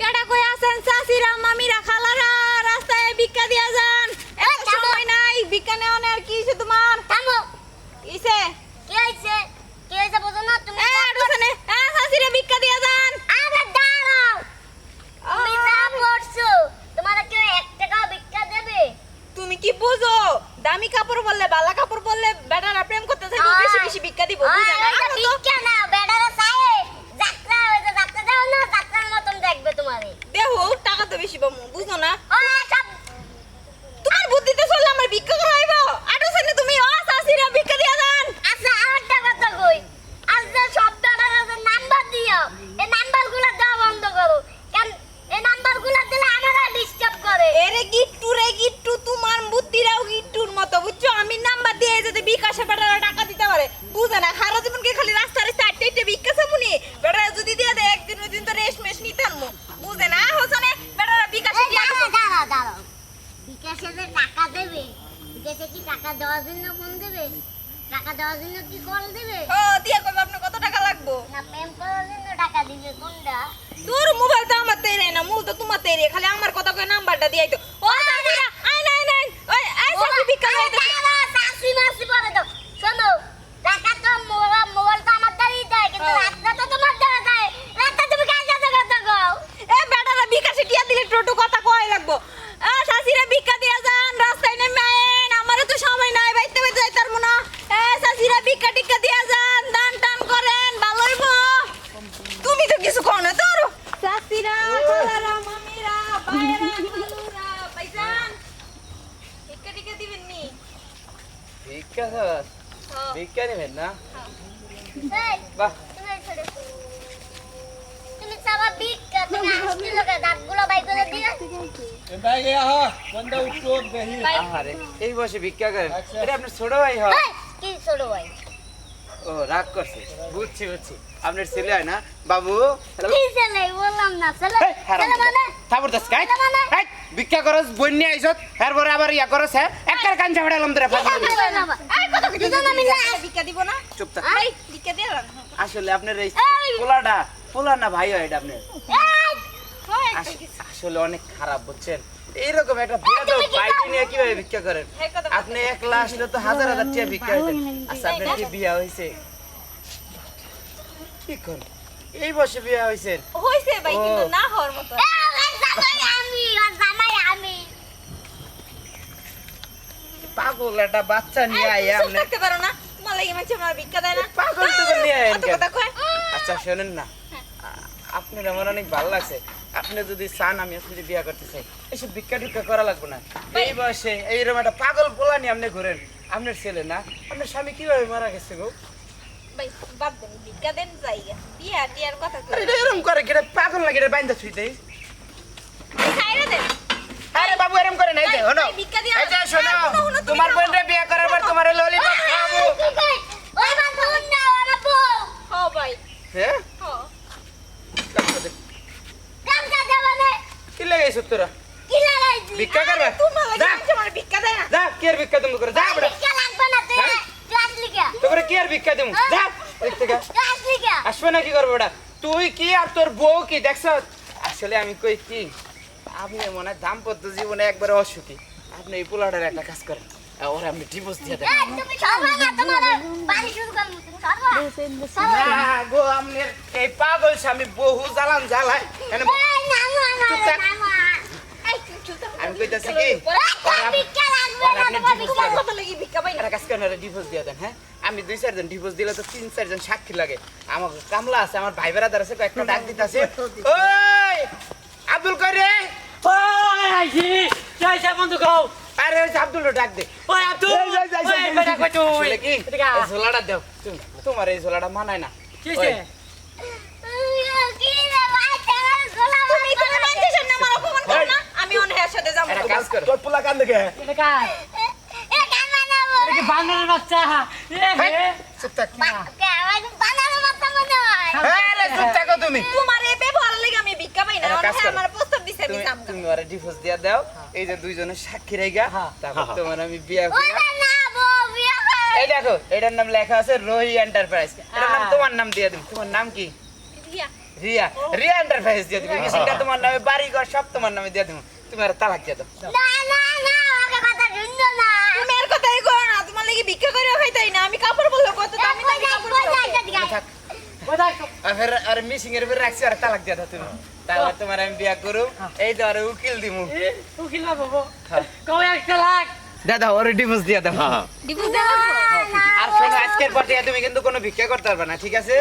কেডা কই আছেন? চাচিরা মামিরা খালারা রাস্তায় ভিক্ষা দিয়া যান। এত সময় নাই ভিক্ষা নেওয়ানে আর কি হইছে তোমার? থামো। ইসে কি হয়েছে কি হয়েছে বোঝো না তুমি এ আডুসনে এ চাচিরা ভিক্ষা দিয়া যান। আরে দাঁড়াও। তুমি যা করছ তোমার কেউ এক টাকা ভিক্ষা দেবে? তুমি কি বুঝো? দামি কাপড় বললে বালা কাপড় বললে বেটারা প্রেম করতে চাইব বেশি বেশি ভিক্ষা দিব বুঝে না। ভিক্ষা না পাবো না তোমার বুদ্ধিতে চললে আমার ভিক্ষা করাইব। আডুসনে তুমি ও চাচিরা ভিক্ষা দিয়া যান। আচ্ছা আরেকটা কথা কই। আজ যে শব্দটা আছে নাম্বার দিও। এই নাম্বারগুলো দেওয়া বন্ধ করো। কেন এই নাম্বারগুলো দিলে আমারা ডিস্টার্ব করে। এরে গিট্টু রে গিট্টু তোমার বুদ্ধিরাও গিট্টুর মতো বুঝছ? আমি নাম্বার দিয়ে যদি বিকাশে বেটারা টাকা দিতে পারে বুঝে না সারা জীবনকে খালি রাস্তা রাস্তা আটটে আটটে ভিক্ষা চামুনি বেটারা যদি দিয়ে দেয় একদিন ওই দিন তো রেশ মেশ নিতাম বুঝে না হোসনে বেটারা বিকাশে এই দিয়ে দাঁড়াও দাঁড়াও দাঁড়াও বিকাশে যে টাকা দেবে? বিকাশে কি টাকা দেওয়ার জন্য ফোন দেবে? টাকা দেওয়ার জন্য কি কল দেবে? ও দিয়ে কবে আপনার কত টাকা লাগবো? না প্রেম করার জন্য টাকা দিবে কোনটা? তোর মোবাইল তো আমার তেরে না মূল তো তোমার তেরে খালি আমার কথা কয়ে নাম্বারটা দিয়ে তো ও সাকিরা আই নাই নাই ওই আই সাকি ভিক্ষা আরে লইতে মাসি পরে দাও। শোনো, টাকা তো মোবাইল- মোবাইল তো আমার দ্বারাই দেয়, কিন্তু। রাতটা তো তোমার দ্বারা দেয়। রাতটা তুমি কার সাথে কথা কও? এ বেটারা বিকাশে টিয়া দিলে টোটো কথা কয় লাগবো আ শাশিরা ভিক্ষা দিয়া যান রাস্তায় নেমে আইন আমারও তো সময় নাই বাইতে বাইতে যাইতার মনা এ শাশিরা ভিক্ষা টিক্ষা দিয়া যান দান টান করেন ভালো হইব তুমি তো কিছু কও না তোর শাশিরা খালারা মামিরা ভাইরা খালুরা ভাইজান ভিক্ষা টিক্ষা দিবেন নি ভিক্ষা স্যার ভিক্ষা নেবেন না? বাহ। তুমি এই ছেড়ে। তুমি আসতে লোকে দাঁতগুলো বাই করে দিয়ে। বন্ধা উঠো এই বসে ভিক্ষা করেন। এটা আপনার ছোট ভাই হয়? কি ছোট ভাই? ও রাগ করছে। বুঝছি বুঝছি। আপনার ছেলে হয় না? বাবু? কি ছেলে? বললাম না, ছেলে- ছেলে মানে? তারপর দাস কাই? মানে? এই, ভিক্ষা করস বন্যা আইছত এরপরে আবার ইয়া করস হ্যাঁ? একটার কান ঝাড়ালাম তোরা কি ভিক্ষা দিব না? চুপ থাক। ভিক্ষা দিয়া আসলে আপনার এই! পোলাটা পোলা না ভাই হয় এটা আপনার। আসলে অনেক খারাপ বুঝছেন? এইরকম একটা বেয়াদব বাইক নিয়ে কীভাবে ভিক্ষা করেন? আপনি একলা আসলে তো হাজার হাজার টাকা ভিক্ষা হইতেন। আচ্ছা আপনার কি বিয়া হয়েছে কি কোন এই বসে বিয়া হয়েছেন হইছে ভাই কিন্তু না হওয়ার মতো এই, ওর জামাই আমি, ওর জামাই আমি। পাগল একটা বাচ্চা নিয়ে আয় চুপ আপনি থাকতে পারো না। লাগি মাঝে আমার ভিক্ষা দেয় না। পাগল তো নিয়ে আয় কথা কয়? আচ্ছা শোনেন না। আপনার আমার অনেক ভালো লাগছে। আপনি যদি চান আমি আপনার বিয়া করতে চাই এসব ভিক্ষা টিক্ষা করা লাগবে না। এই বয়সে এইরকম একটা পাগল পোলা নিয়ে আপনি ঘুরেন। আপনার ছেলে না? আপনার স্বামী কীভাবে মারা গেছে গো? ভাই বাদ দেন ভিক্ষা দেন জায়গা। বিয়া টিয়ার কথা এরকম করে কি এটা পাগল লাগে বাইন্দা দেন। আরে যে এই যে শোনো। তোমার। বোনরে বিয়ে করার পর তোমার ললিপপ খাব কি ওই আমার বোন না, আমার বউ। হ? ভাই হ্যাঁ। কি লাগাইছ তোরা? কি লাগাইছি? ভিক্ষা করবে? তোমার লাগি যা। ভিক্ষা দেয় যা কি আর ভিক্ষা তুমি করে? যা বড় ভিক্ষা লাগবে না, তুই হ্যাঁ? তোরে কি আর ভিক্ষা দেবো যা আসবে না কি করব তুই কি আর তোর বউ কি? দেখছ? আসলে আমি কই কি? আপনি মনে হয় দাম্পত্য জীবনে একবারে অসুখী। আপনি এই পোলাটার একটা কাজ করেন। ওরা আপনি ডিভোর্স দিয়ে দেন। না, গো আপনার এই পাগল স্বামী বহু জ্বালান জ্বালায়। আমি কইতাছি কি? আপনি একটা হ্যাঁ? আমি দুই চারজন ডিভোর্স দিলে তো তিন চারজন সাক্ষী লাগে। আমার কামলা আছে আমার ভাই বেড়াদার আছে কয়েকটা ডাক দিতে আছে ওই আব্দুল কই রে ওই আইছি যাইছে বন্ধু গাও আরে আব্দুল ডাক দে। ওই আব্দুল ওই বেটা কই তুই? কি? ঝোলাটা দাও। তোমার এই ঝোলাটা মানায় না। কি না আমি অনেকের সাথে যাব। কাজ করো। তোর পোলা কান দেখে এটা কার এ কামা না এটা কি বানরের বাচ্চা? এ চুপ থাক কে আমার বানানো মনে হয় হ্যাঁ চুপ থাকো তুমি তোমার এই ব্যবহার লাগি আমি ভিক্ষা পাই না একটা কাজ অনেকে করো। আমার প্রস্তাব দিছে আমি তুমি ওরা ডিভোর্স দিয়া দাও। এই যে দুইজনের সাক্ষী রাইগা হ্যাঁ। তারপর তোমার আমি বিয়া করি। না বউ বিয়ে করে এই দেখো এটার নাম লেখা আছে রোহি এন্টারপ্রাইজ এটার নাম হ্যাঁ। তোমার নাম দিয়ে দিন তোমার নাম কি? রিয়া। রিয়া। এন্টারপ্রাইজ দিয়ে দিবে। মেশিনটা তোমার নামে বাড়ি ঘর সব তোমার নামে দিয়ে দেবো। তুমি আর তালাক দিয়ে দাও। না না না আমাকে কথা শুনছো না। তুমি আর কথাই কো না তোমার লাগি ভিক্ষা করে খাইতাই না। আমি কাপড় বলল কত দামি দামি কাপড় পরবো। থাক কোথায় আর আর মিশিং এর রাখছি আর তালাক দিয়ে দাও তুমি। তারপর তোমার আমি বিয়া করু এই তো আর উকিল দিমু। উকিল না বাবু হ্যাঁ। কবে লাখ। দাদা ওর ডিভোর্স দিয়ে দাও। ডিভোর্স দেওয়া লাগবো? আর শোনো আজকের পর থেকে তুমি কিন্তু কোনো ভিক্ষা করতে পারবে না ঠিক আছে?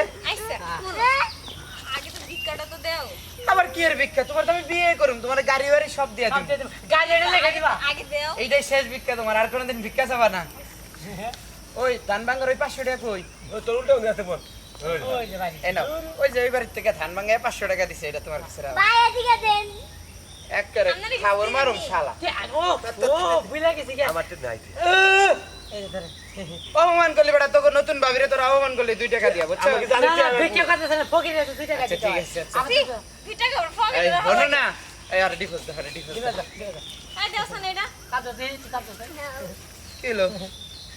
আগে তো ভিক্ষাটা তো দেও। আবার কি এর ভিক্ষা? তোমার তো আমি বিয়ে করুম তোমার গাড়ি বাড়ি সব দিয়ে দিই গাড়ি এটা লেখে দিবা। আগে দেও। এইটাই শেষ ভিক্ষা তোমার আর কোনোদিন ভিক্ষা চাবা না। ওই ধান ভাঙ্গার ওই পাঁচশো টাকা কই? ওই যে বাড়ি এই নাও ওই যে ওই বাড়ির থেকে ধান ভাঙ্গায় পাঁচশো টাকা দিছে এটা তোমার কাছে রাখো। বাইরে দিকে দেন। এক করে আপনারই খাবার মারুম শালা। ও ও বুঝলা গেছি আমার তো নাই। আহ! এই যে ধরে। অপমান করলি বেটা তোকে নতুন ভাবিরে তোর অপমান করলি দুই টাকা দিয়া বুঝছ? আচ্ছা, ঠিক আছে, আচ্ছা। না। আর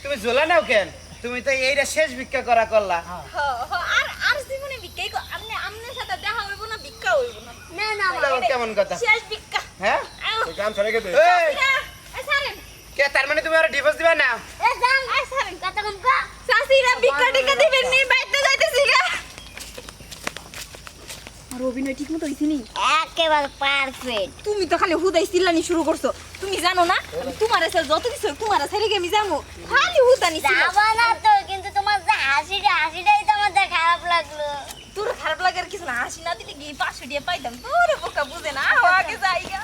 তুমি ঝোলা নাও কেন? তুমি তো এইটা শেষ ভিক্ষা করা করলা। হ্যাঁ। আর আর জীবনে ভিক্ষাই কর আপনি আমনের সাথে দেখা হইব না ভিক্ষা হইব না। না না কেমন কথা। শেষ ভিক্ষা। হ্যাঁ? গান ছড়ে গেছে এই, সারেন কে তার মানে তুমি আর ডিভোর্স দিবা না? এ যান আই সারেন কথা কম কা ভিক্ষা টিকা দিবেন নি বাইতে যাইতেছি গা। আর অভিনয় ঠিক মতো হইছে নি? একেবারে পারফেক্ট তুমি তো খালি হুদাই চিল্লানি শুরু করছ। তুমি জানো না? আমি তোমার আছে যত কিছু তোমার ছেড়ে আমি জানো খালি হুতানি যাব না তো কিন্তু তোমার যে হাসিটা হাসিটাই তো আমার খারাপ লাগল। তোর খারাপ লাগার কিছু না হাসি না দিলে গিয়ে পাঁচশো দিয়ে পাইতাম। তোর বোকা বুঝে না আগে যাই গা